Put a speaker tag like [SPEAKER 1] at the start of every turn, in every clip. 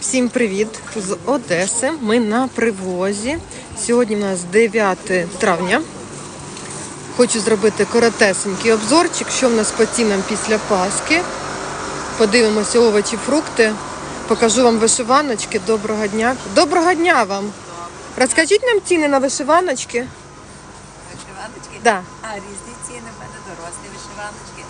[SPEAKER 1] Всім привіт з Одеси. Ми на привозі. Сьогодні у нас 9 травня. Хочу зробити коротесенький обзорчик, що в нас по цінам після Пасхи. Подивимося овочі, фрукти. Покажу вам вишиваночки. Доброго дня. Доброго дня вам! Розкажіть нам ціни на вишиваночки. Да.
[SPEAKER 2] А, різні ціни, в мене дорослі вишиваночки.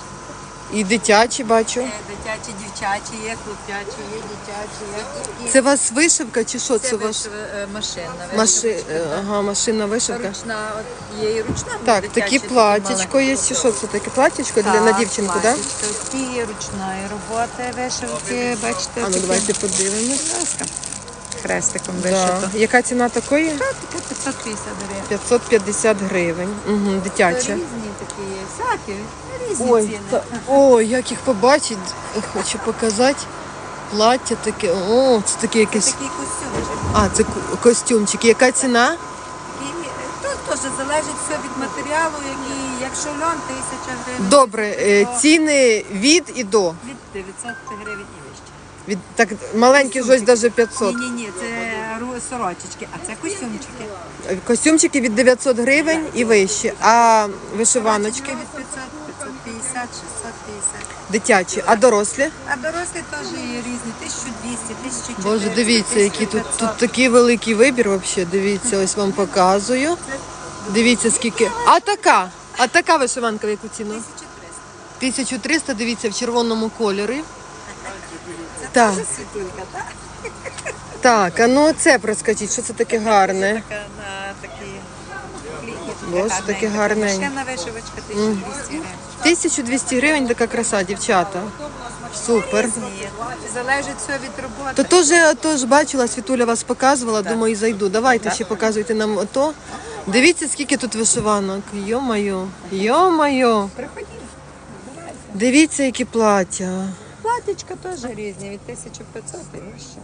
[SPEAKER 1] І дитячі бачу.
[SPEAKER 2] Е, Дитячі, дівчачі, є, хлопчачі, є дитячі, є. І
[SPEAKER 1] Це у вас вишивка чи що це,
[SPEAKER 2] це
[SPEAKER 1] ваш?
[SPEAKER 2] виш... е, машинна
[SPEAKER 1] Маши...
[SPEAKER 2] вишивочка,
[SPEAKER 1] е. Ага, машинна вишивка.
[SPEAKER 2] Ручна, от є і ручна.
[SPEAKER 1] Так, такі платічко є. Чи що це таке? Платічко для на дівчинку, так?
[SPEAKER 2] Ці ручної роботи вишивки, бачите.
[SPEAKER 1] А ну
[SPEAKER 2] такі.
[SPEAKER 1] давайте подивимось.
[SPEAKER 2] Будь ласка. Хрестиком
[SPEAKER 1] Да. Яка ціна такої?
[SPEAKER 2] Та, таке 550 гривень.
[SPEAKER 1] 550 гривень. Угу, дитяча.
[SPEAKER 2] Різні такі є, всякі, різні
[SPEAKER 1] Ой,
[SPEAKER 2] ціни.
[SPEAKER 1] та, ой, як їх побачить, хочу показати. Плаття таке. О, це таке якесь.
[SPEAKER 2] Такий костюмчик.
[SPEAKER 1] А, це костюмчик. Яка ціна?
[SPEAKER 2] Тут теж залежить все від матеріалу, який, якщо льон, тисяча гривень.
[SPEAKER 1] Добре, е,
[SPEAKER 2] то
[SPEAKER 1] ціни від і до.
[SPEAKER 2] Від 900 гривень і вище.
[SPEAKER 1] Від так маленькі щось навіть 500.
[SPEAKER 2] Ні, ні, ні, це ру- сорочечки, а це костюмчики.
[SPEAKER 1] Костюмчики від 900 гривень і вище. А вишиваночки
[SPEAKER 2] Сорочечки від 500, 550, 650.
[SPEAKER 1] дитячі, а дорослі?
[SPEAKER 2] А дорослі теж є різні, 1200, 1400.
[SPEAKER 1] Боже, дивіться, який тут, тут такий великий вибір взагалі. Дивіться, ось вам показую. Дивіться, скільки. А така? А така вишиванка в яку ціну?
[SPEAKER 2] 1300.
[SPEAKER 1] 1300, дивіться, в червоному кольорі.
[SPEAKER 2] Це
[SPEAKER 1] Так.
[SPEAKER 2] теж світулька, так?
[SPEAKER 1] Так, а ну це проскочіть, що це таке гарне.
[SPEAKER 2] Така на такі.
[SPEAKER 1] Боже, таке гарненьке.
[SPEAKER 2] Машинна вишивочка 1200 гривень.
[SPEAKER 1] 1200 гривень така краса, дівчата. Супер.
[SPEAKER 2] Ні, залежить все від роботи.
[SPEAKER 1] То теж, теж бачила, Світуля вас показувала, думаю, зайду. Давайте ще показуйте нам ото. Дивіться, скільки тут вишиванок. Йо-моє, йо-моє.
[SPEAKER 2] Приходіть.
[SPEAKER 1] Дивіться, які плаття.
[SPEAKER 2] Платічка теж різні, від 1500 і вище.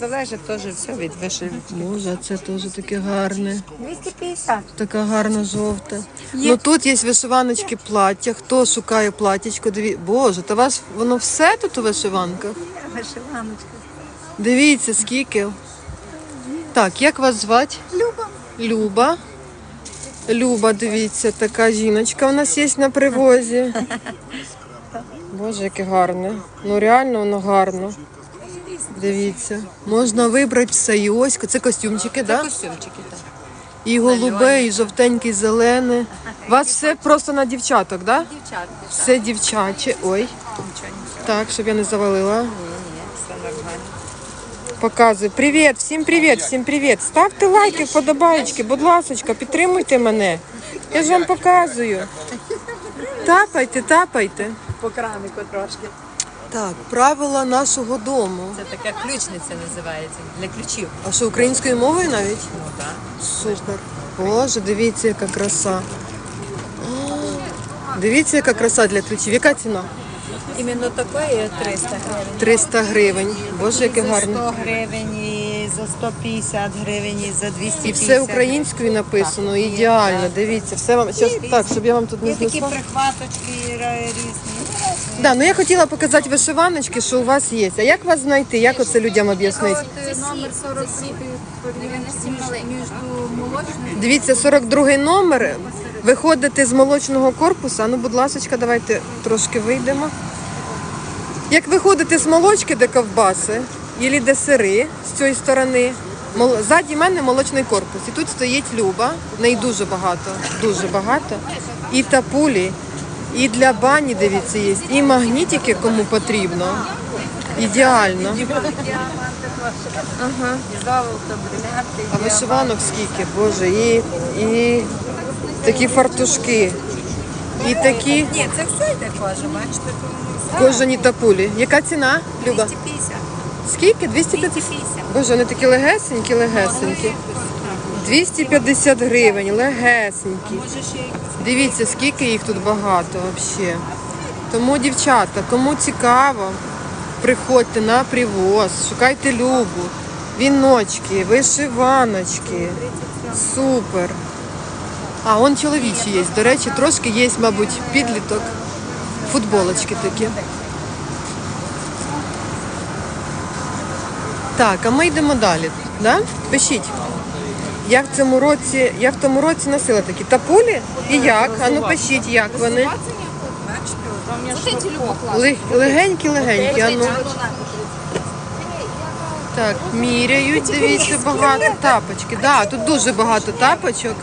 [SPEAKER 2] Залежить теж все від вишивки.
[SPEAKER 1] Боже, це теж таке гарне.
[SPEAKER 2] 250.
[SPEAKER 1] Така гарна жовта. Ну тут є вишиваночки плаття. Хто шукає платтячко, диві... Боже, та вас воно все тут у вишиванках.
[SPEAKER 2] Вишиваночка.
[SPEAKER 1] Дивіться, скільки. Так, як вас звати?
[SPEAKER 2] Люба.
[SPEAKER 1] Люба. Люба, дивіться, така жіночка у нас є на привозі. Боже, яке гарне. Ну реально воно гарно. Дивіться. Можна вибрати все. І ось це костюмчики,
[SPEAKER 2] Це
[SPEAKER 1] так? Да?
[SPEAKER 2] костюмчики. Так.
[SPEAKER 1] І голубе, і жовтеньке, і зелене. У вас все просто на дівчаток, так? Да?
[SPEAKER 2] Дівчатки.
[SPEAKER 1] Все дівчаче. Ой.
[SPEAKER 2] Нічого
[SPEAKER 1] Так, щоб я не завалила.
[SPEAKER 2] Ні, ні, все нормально.
[SPEAKER 1] Показую. Привіт, всім привіт, всім привіт. Ставте лайки, вподобаєчки, будь ласочка, підтримуйте мене. Я ж вам показую. Тапайте, тапайте.
[SPEAKER 2] По кранику трошки.
[SPEAKER 1] Так, правила нашого дому.
[SPEAKER 2] Це така ключниця називається для ключів.
[SPEAKER 1] А що українською мовою навіть?
[SPEAKER 2] Ну так.
[SPEAKER 1] Супер. Боже, дивіться, яка краса. О, Дивіться, яка краса для ключів. Яка ціна?
[SPEAKER 2] Іменно такої 300 гривень.
[SPEAKER 1] 300 гривень. Боже, яке
[SPEAKER 2] за
[SPEAKER 1] гарне.
[SPEAKER 2] 100 гривень, і за 150 гривень, і за 250.
[SPEAKER 1] І все українською написано, ідеально. Дивіться, все вам. Щас, так, щоб я вам тут не
[SPEAKER 2] Є такі
[SPEAKER 1] знесла.
[SPEAKER 2] прихваточки ра- різні.
[SPEAKER 1] Да, ну я хотіла показати вишиваночки, що у вас є. А як вас знайти? Як оце людям об'яснити?
[SPEAKER 2] От номер 42 між молочною.
[SPEAKER 1] Дивіться, 42 номер. Виходите з молочного корпусу. Ну, будь ласка, давайте трошки вийдемо. Як виходите з молочки, де ковбаси, ілі де сири з цієї сторони. Ззаді мене молочний корпус. І тут стоїть Люба. В неї дуже багато, дуже багато. І тапулі, і для бані, дивіться, є, і магнітики, кому потрібно. Ідеально. Ага. А вишиванок скільки, боже, і, і такі фартушки, і такі
[SPEAKER 2] Ні, це все йде кожа, бачите,
[SPEAKER 1] кожані тапулі. Яка ціна, Люба?
[SPEAKER 2] 250.
[SPEAKER 1] Скільки? 250?
[SPEAKER 2] 250.
[SPEAKER 1] Боже, вони такі легесенькі, легесенькі. 250 гривень, легесенькі. Дивіться, скільки їх тут багато взагалі. Тому, дівчата, кому цікаво, приходьте на привоз, шукайте Любу, віночки, вишиваночки. Супер. А, он чоловічі є. До речі, трошки є, мабуть, підліток. Футболочки такі. Так, а ми йдемо далі. Да? Пишіть. Я в цьому році, я в тому році носила такі тапулі. І як? А ну пишіть, як вони. Лег- Легенькі, легенькі. А ну. Так, міряють, дивіться, багато тапочки. Да, тут дуже багато тапочок.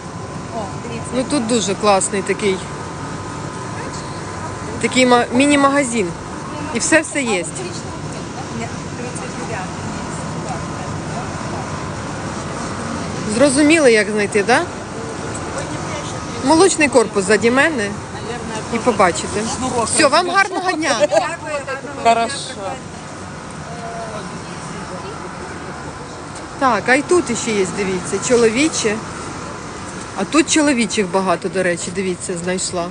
[SPEAKER 1] Ну тут дуже класний такий. Такий ма- міні-магазин. І все все є. Зрозуміли, як знайти, так? Да? Молочний корпус заді мене. І побачите. Все, вам гарного дня.
[SPEAKER 2] Хорошо.
[SPEAKER 1] Так, а й тут ще є, дивіться, чоловіче. А тут чоловічих багато, до речі, дивіться, знайшла.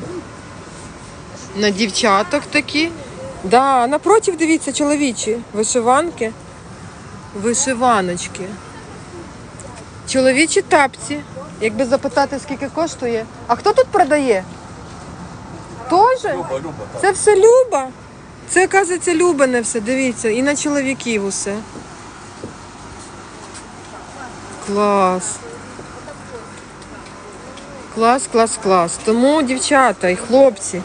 [SPEAKER 1] На дівчаток такі. Да, напротив, дивіться, чоловічі. Вишиванки. Вишиваночки. Чоловічі тапці. Якби запитати, скільки коштує. А хто тут продає? Тоже? Це все Люба. Це, оказується, Любине все, дивіться. І на чоловіків усе. Клас. Клас, клас, клас. Тому, дівчата і хлопці,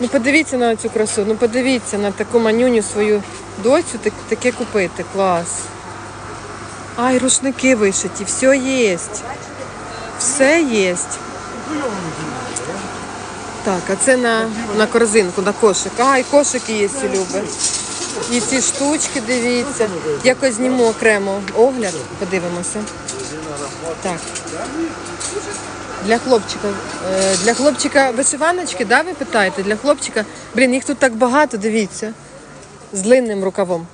[SPEAKER 1] ну подивіться на цю красу, ну подивіться на таку манюню свою доцю, так, таке купити. Клас. Ай, рушники вишиті, все є. Все є. Так, а це на, на корзинку, на кошик. Ай, кошики є у Люби. І ці штучки, дивіться. Якось зніму окремо огляд, подивимося. Так. Для хлопчика. е, Для хлопчика вишиваночки, да, ви питаєте? Для хлопчика. Блін, їх тут так багато, дивіться. З длинним рукавом.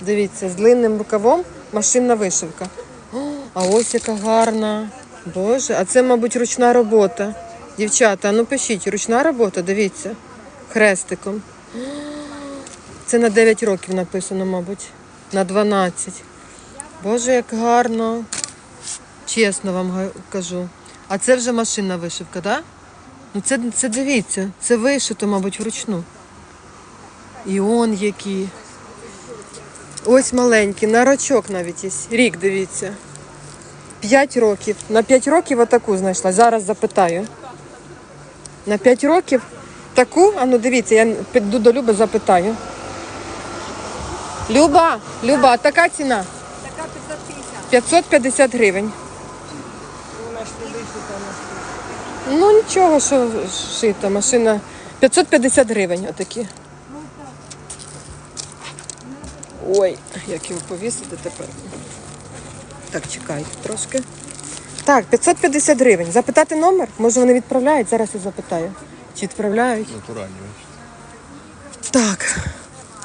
[SPEAKER 1] Дивіться, з длинним рукавом машинна вишивка. А ось яка гарна. Боже, а це, мабуть, ручна робота. Дівчата, ну пишіть, ручна робота, дивіться. Хрестиком. Це на 9 років написано, мабуть. На 12. Боже, як гарно. Чесно вам кажу. А це вже машинна вишивка, так? Ну це, це дивіться, це вишито, мабуть, вручну. І он який. Ось маленький, на рочок навіть є. Рік, дивіться. 5 років. На 5 років отаку знайшла. Зараз запитаю. На 5 років таку, а ну дивіться, я піду до Люби, запитаю. Люба, Люба, така ціна?
[SPEAKER 2] Така 550.
[SPEAKER 1] 550 гривень. Ну нічого, що шита, машина. 550 гривень отакі. Ой, як його повісити тепер. Так, чекайте трошки. Так, 550 гривень. Запитати номер? Може вони відправляють? Зараз я запитаю. Чи відправляють?
[SPEAKER 3] Натуральні.
[SPEAKER 1] Так.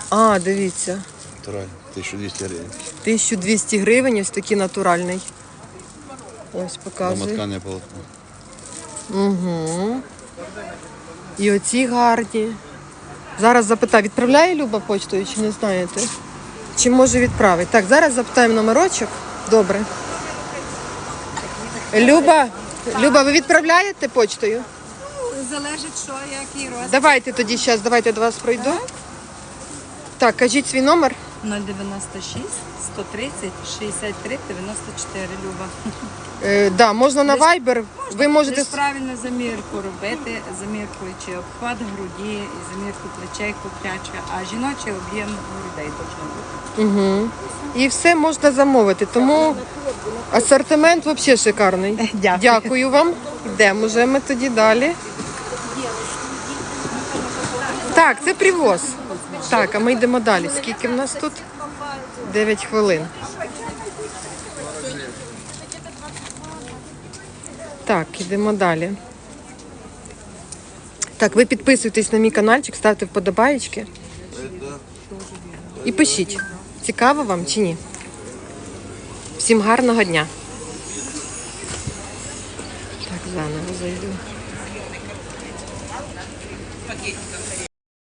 [SPEAKER 1] А, дивіться.
[SPEAKER 3] Натуральні. 1200 гривень.
[SPEAKER 1] 1200 гривень, ось такий натуральний. Ось показую.
[SPEAKER 3] Домоткане полотно.
[SPEAKER 1] Угу. І оці гарні. Зараз запитаю, відправляє Люба почтою чи не знаєте? Чи може відправити? Так, зараз запитаємо номерочок. Добре. Люба, Люба, ви відправляєте почтою?
[SPEAKER 2] Залежить, що, який розмір.
[SPEAKER 1] Давайте тоді зараз, давайте я до вас пройду. Так, кажіть свій номер.
[SPEAKER 2] 096 130 63 94, Люба.
[SPEAKER 1] Е, да, можна на Viber. Ви можете.
[SPEAKER 2] Правильно замірку робити, замірку чи обхват груді, і замірку плечей хлопчаче, а жіночий об'єм грудей точно буде.
[SPEAKER 1] Угу. І все можна замовити. Тому асортимент взагалі шикарний.
[SPEAKER 2] Дякую.
[SPEAKER 1] Дякую вам. Йдемо вже ми тоді далі. Так, це привоз. Так, а ми йдемо далі. Скільки в нас тут? 9 хвилин. Так, йдемо далі. Так, ви підписуйтесь на мій каналчик, ставте вподобаєчки. І пишіть, цікаво вам чи ні. Всім гарного дня. Так, заново зайду.